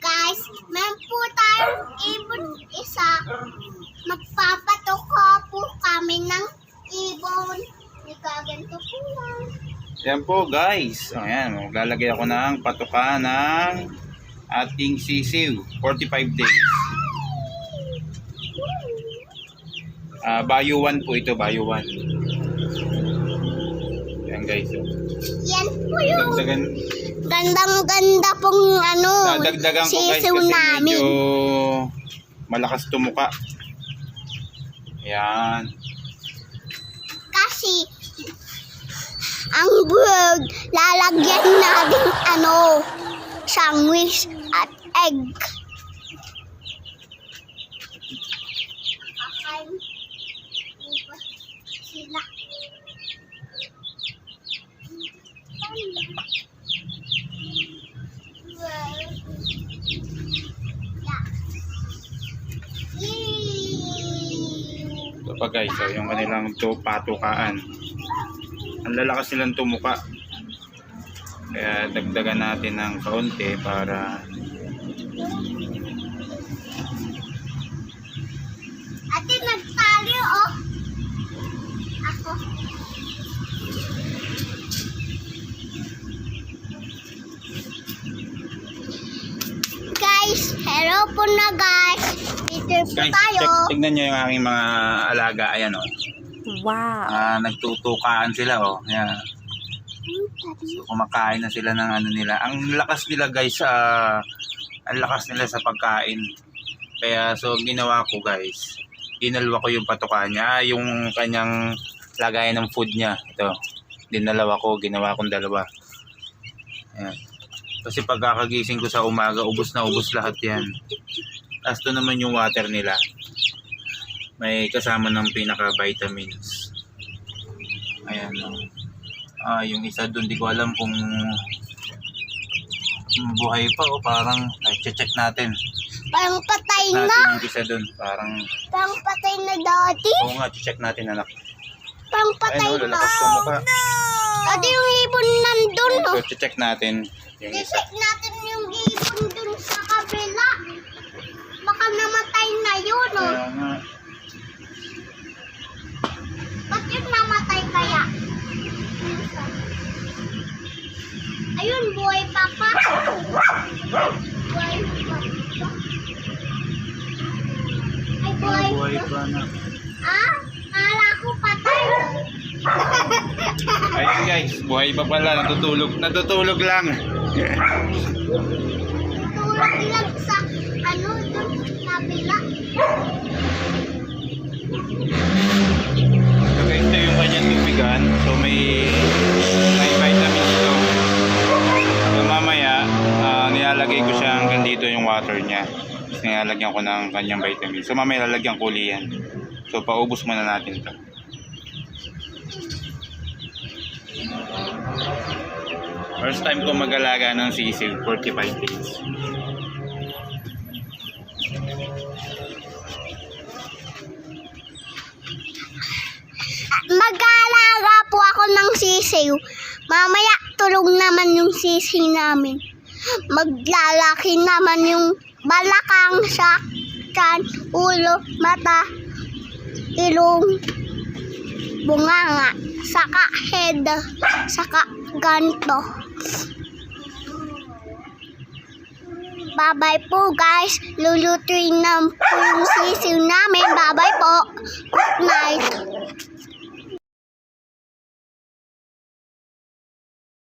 Guys, meron po tayong ibon isa. Magpapatuka po kami ng ibon. Nikaganto po yan. Yan po guys. Ayan, maglalagay ako ng patuka ng ating sisiw. 45 days. Ah, bayo 1 po ito, bayo 1. Yan guys. Yan po yung Dagdagan, gandang-ganda pong ano, dadagdagan ko guys sisiw kasi namin. medyo malakas tumuka. Yan. Kasi, ang bird, lalagyan natin ano, sandwich at egg. Pa guys, so yung kanilang to patukaan. Ang lalakas nilang tumuka. Kaya dagdagan natin ng kaunti para Ate, nagtali, oh. Ako. Guys, hello po na guys. Dito po guys, tayo. check, tignan nyo yung aking mga alaga. Ayan oh. Wow. Ah, nagtutukaan sila oh. Ayan. So, kumakain na sila ng ano nila. Ang lakas nila guys, ah, ang lakas nila sa pagkain. Kaya so ang ginawa ko guys, dinalwa ko yung patuka niya, yung kanyang lagayan ng food niya. Ito, dinalawa ko, ginawa kong dalawa. Ayan. Kasi pagkakagising ko sa umaga, ubos na ubos lahat yan. Tapos to naman yung water nila. May kasama ng pinaka-vitamins. Ayan. oh. Ah, yung isa doon, di ko alam kung buhay pa o parang check natin. Parang patay na. Natin yung isa doon, parang Parang patay na dati. oo nga, check natin anak. Parang Ayun, patay oh, na. lalakas tumuka. Dati yung ibon nandun, no? So, check natin yung isa. I-check natin yung ibon dun sa kabila. Baka namatay na yun, no? Kaya nga, Ba't yun namatay kaya? Ayun, buhay pa pa. Buhay pa pa. Na. Ah, kala ko patay. Ayun guys, buhay pa pala, natutulog. Natutulog lang. Tulog lang sa, water niya. Tapos ko ng kanyang vitamins. So mamaya lalagyan ko uli yan. So paubos muna natin to. First time ko mag-alaga ng sisiw, 45 days. Mag-aalaga po ako ng sisiw. Mamaya tulog naman yung sisiw namin. Maglalaki naman yung balakang sa tiyan, ulo, mata, ilong, bunganga, saka head, saka ganto. Bye-bye po guys. Lulutuin na po yung sisiw namin. Bye-bye po.